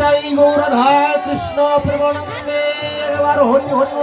নিতাই গৌরাধায় কৃষ্ণ প্রেমানন্দে এবার হরি হরি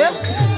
টিকেট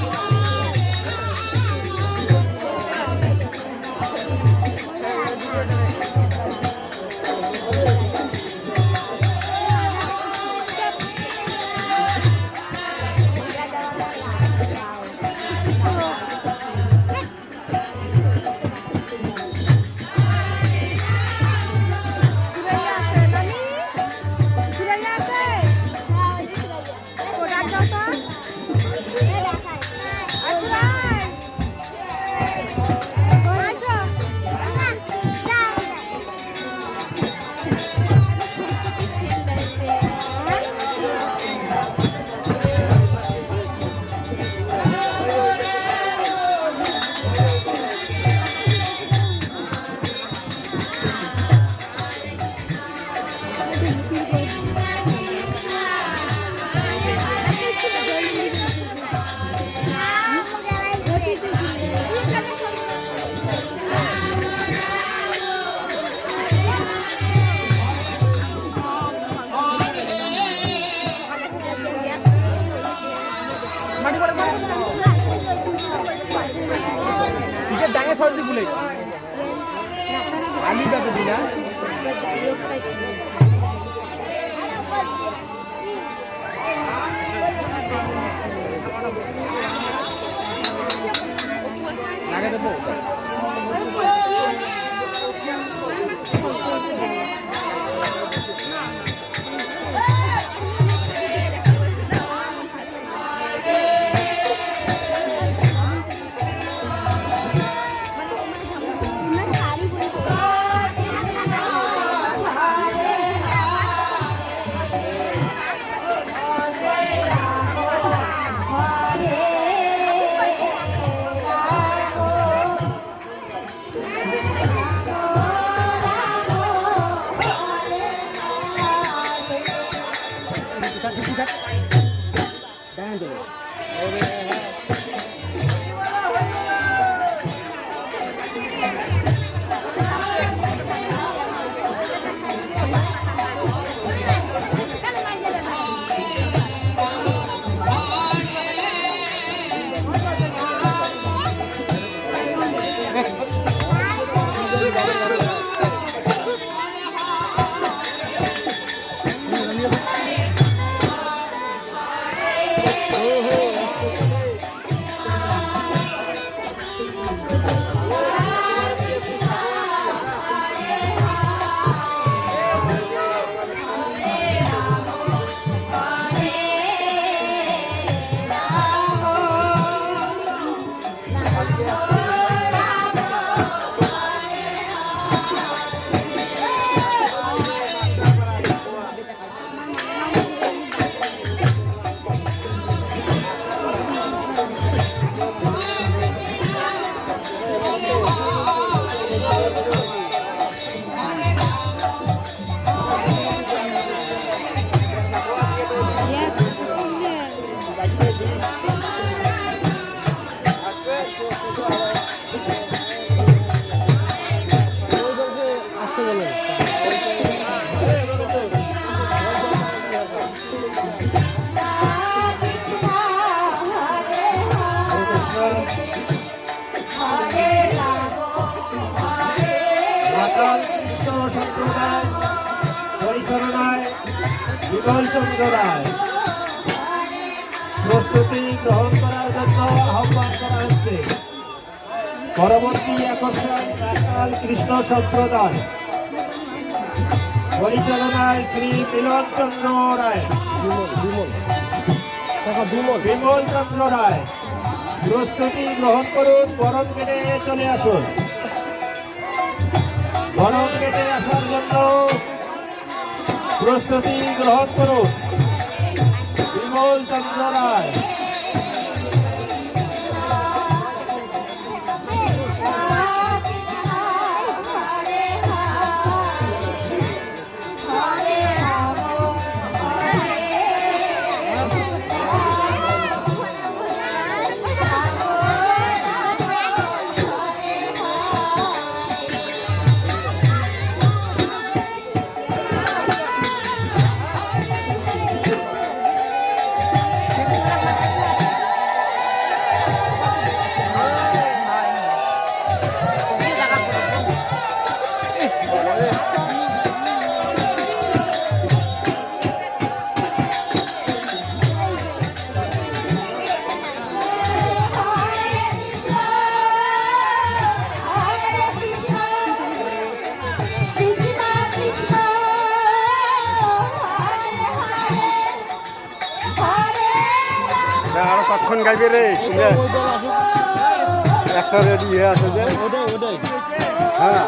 সরতে ভুলে আলিটা তো দিনা লাগে দেবো বিমল চন্দ্র রায় প্রস্তুতি গ্রহণ করার জন্য আহ্বান করা হচ্ছে। পরবর্তী আকর্ষণ ন্যাশনাল কৃষ্ণ সম্প্রদায় পরিচালনায় শ্রী মিলন চন্দ্র রায় বিমল চন্দ্র রায় প্রস্তুতি গ্রহণ করুন, বরণ কেটে চলে আসুন। বরণ কেটে আসার জন্য প্রস্তুতি গ্রহণ করুন। বিমল চন্দ্র রায় গাইবে রে একটা রেডি হয়ে আছে যে। হ্যাঁ।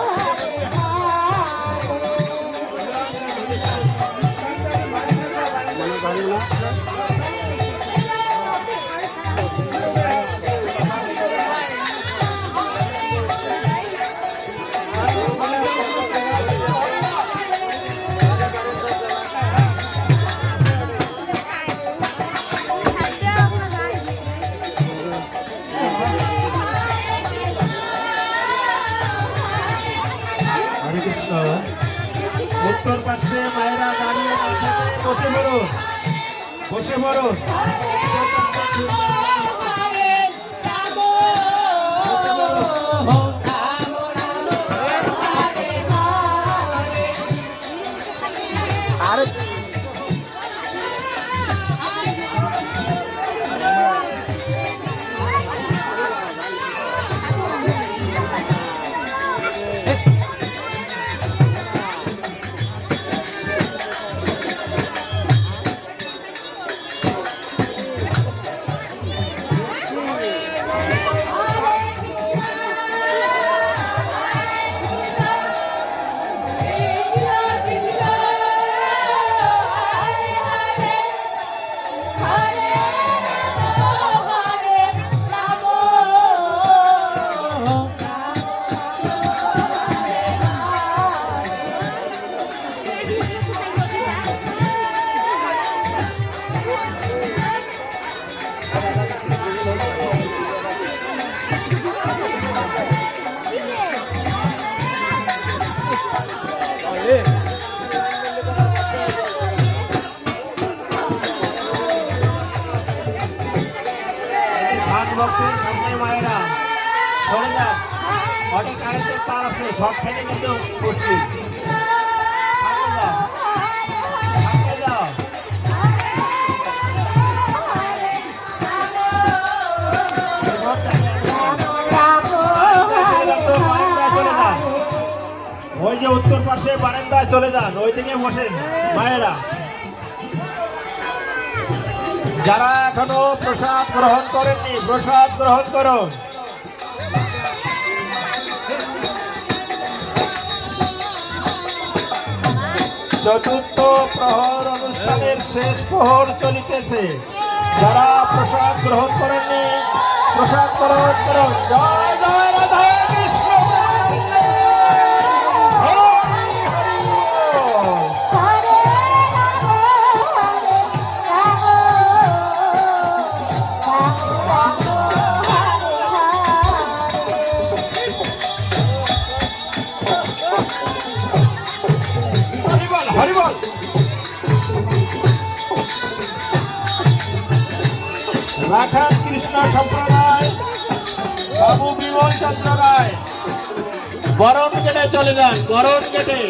বসে পড়ুন বসে পড়ুন ভক্তের সামনে মায়েরা সরে অনেক তার সব কিন্তু করছি। ওই যে উত্তর পাশে বারান্দায় চলে যান ওই থেকে বসেন মায়েরা যারা এখনও প্রসাদ গ্রহণ করেননি, প্রসাদ গ্রহণ করুন। চতুর্থ প্রহর অনুষ্ঠানের শেষ প্রহর চলিতেছে। যারা প্রসাদ গ্রহণ করেননি, প্রসাদ গ্রহণ করুন। জয় জয়, রাধা। বিমল চন্দ্র রায় গরম কেটে চলে যান গরম কেটে